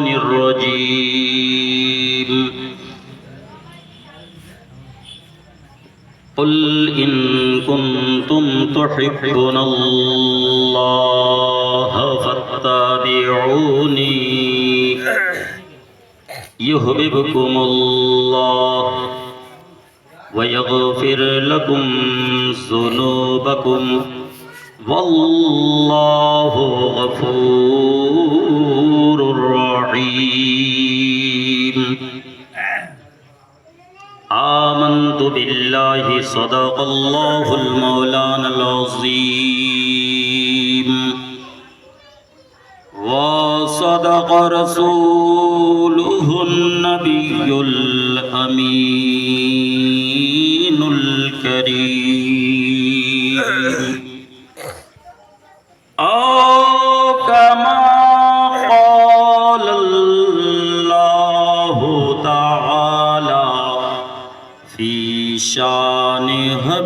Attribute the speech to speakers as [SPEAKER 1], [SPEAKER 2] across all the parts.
[SPEAKER 1] الشيطان الرجيم. قل إن كنتم تحبون الله فاتبعوني. يحببكم الله ويغفر لكم ذنوبكم. والله غفور صدق الله المولانا العظيم. وصدق رسوله النبي الأمين الكريم.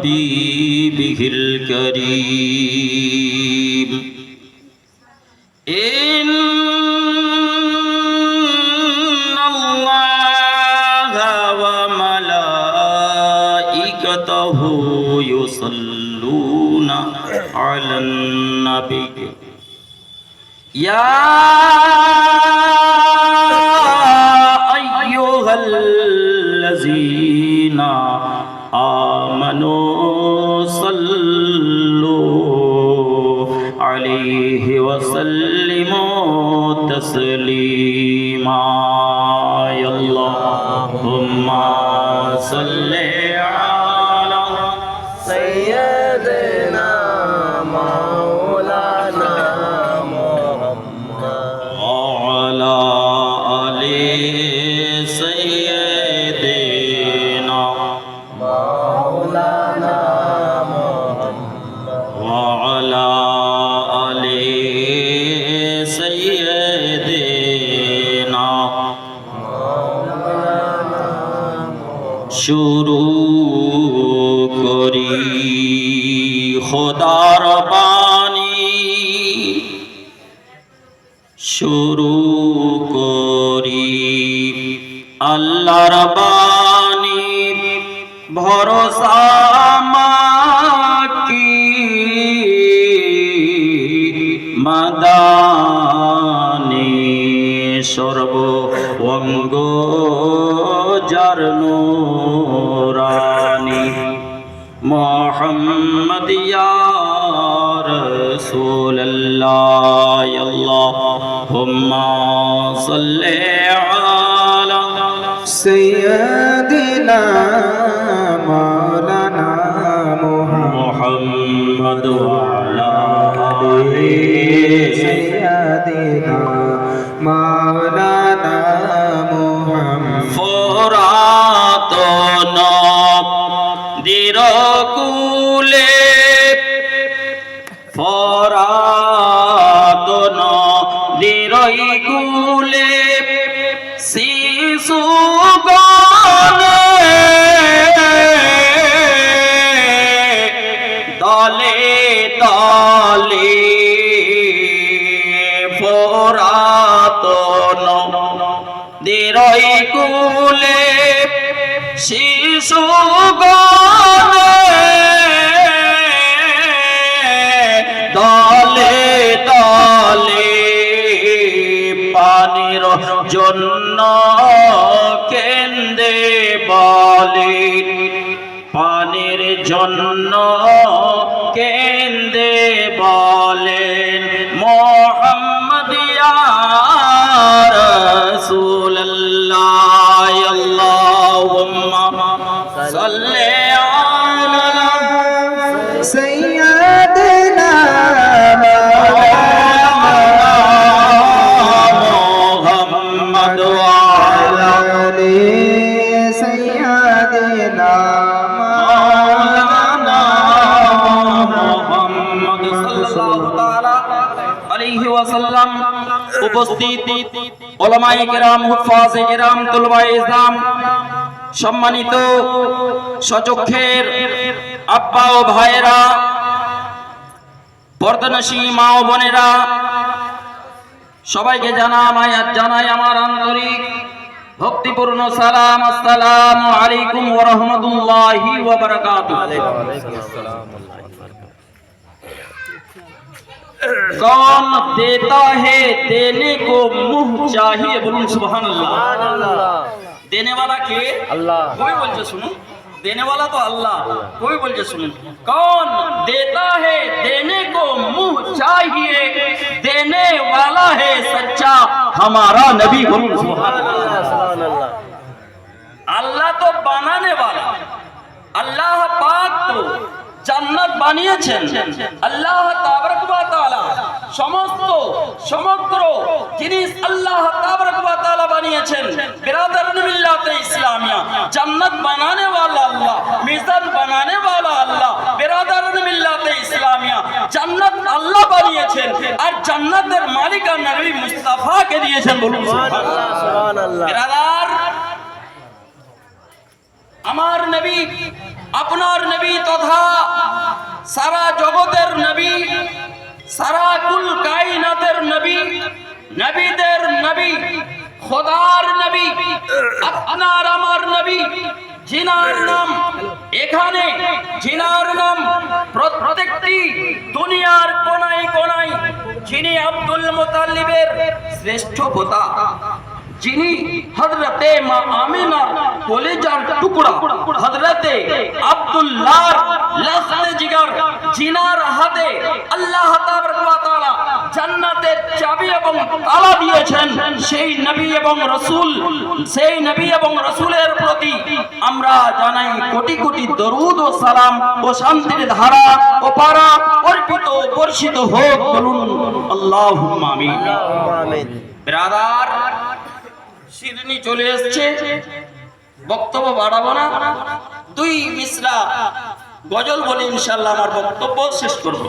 [SPEAKER 1] حبيبه الكريم. إن الله وملائكته يصلون على النبي. يا أيها الذين آمنوا صلوا عليه وسلموا تسليما. يا اللهم صل على
[SPEAKER 2] سيدنا مولانا محمد
[SPEAKER 1] وعلى آل سيدنا শুরু করি। খোদার বাণী শুরু করি। আল্লাহর বাণী ভরসা মাকি মাদানি সর্ব অঙ্গ যার নুরানি মোহাম্মদ আল্লাহুম্মা সাল্লি আলা
[SPEAKER 2] সাইয়্যিদিনা মাওলানা
[SPEAKER 1] মুহাম্মদ ওয়া আলা আলিহি দিরকুলে ফরাতন দিরই কুলে শিশু দলে দলে ফরাতন দিরই কুলে শিশু দলে জন্য কেন্দ্রে বলে পানির জন্য কেন্দ্রে সম্মানিত সচক্ষের আব্বা ও ভাইয়েরা পর্দনশী মা ও বোনেরা, সবাইকে জানাই আর জানাই আমার আন্তরিক ভক্তিপূর্ণ সালাম, আসসালামু আলাইকুম ওয়া রাহমাতুল্লাহি ওয়া कौन देता है देने को मुँह चाहिए बोलूँ सुबह अल्लाह देने वाला के?
[SPEAKER 2] अल्लाह।
[SPEAKER 1] कोई बोल सुनो। देने वाला तो अल्लाह। कोई बोल सुनो। कौन देता है देने को मुँह चाहिए देने वाला है सच्चा हमारा नबी बोलूँ सुबह अल्लाह तो बनाने वाला। अल्लाह पाक तो জান্নাত বানিয়েছেন আল্লাহ তাবারক ওয়া তাআলা সমস্ত সমগ্র জিনিস আল্লাহ তাবারক ওয়া তাআলা বানিয়েছেন বিরাদরান মিল্লাতে ইসলামিয়া জান্নাত বানানে वाला আল্লাহ মিজান বানানে वाला আল্লাহ বিরাদরান মিল্লাতে ইসলামিয়া জান্নাত আল্লাহ বানিয়েছেন আর জান্নাতের মালিক আর নবী মুস্তাফাকে দিয়েছেন বলুন সুবহানাল্লাহ বিরাদার আমার নবী আপনার নবী তথা সারা জগতের নবী, সারা কুল কায়নাতের নবী, নবীদের নবী, খোদার নবী, আপনার আমার নবী, জিনার নাম এখানে, জিনার নাম প্রত্যেকটি দুনিয়ার কোনায় কোনায় যিনি আব্দুল মুতাল্লিবের শ্রেষ্ঠ পোতা। যিনি হযরতে মা আমিনার কলেজার টুকরা হযরতে আব্দুল্লাহর লাখনে জিগার জিনার হাতে আল্লাহ তাআলা জান্নাতের চাবি এবং তালা দিয়েছেন সেই নবী এবং রাসূল সেই নবী এবং রাসূলের প্রতি আমরা জানাই কোটি কোটি দরুদ ও সালাম ও শান্তির ধারা ও পারা অর্পিত বর্ষিত হোক বলুন আল্লাহুম্মা আমিন। ব্রাদার সিডনি চলে এসছে। বক্তব্য বাড়াবো না। দুই মিশ্রা গজল বলে ইনশাল্লাহ আমার বক্তব্য শেষ করব।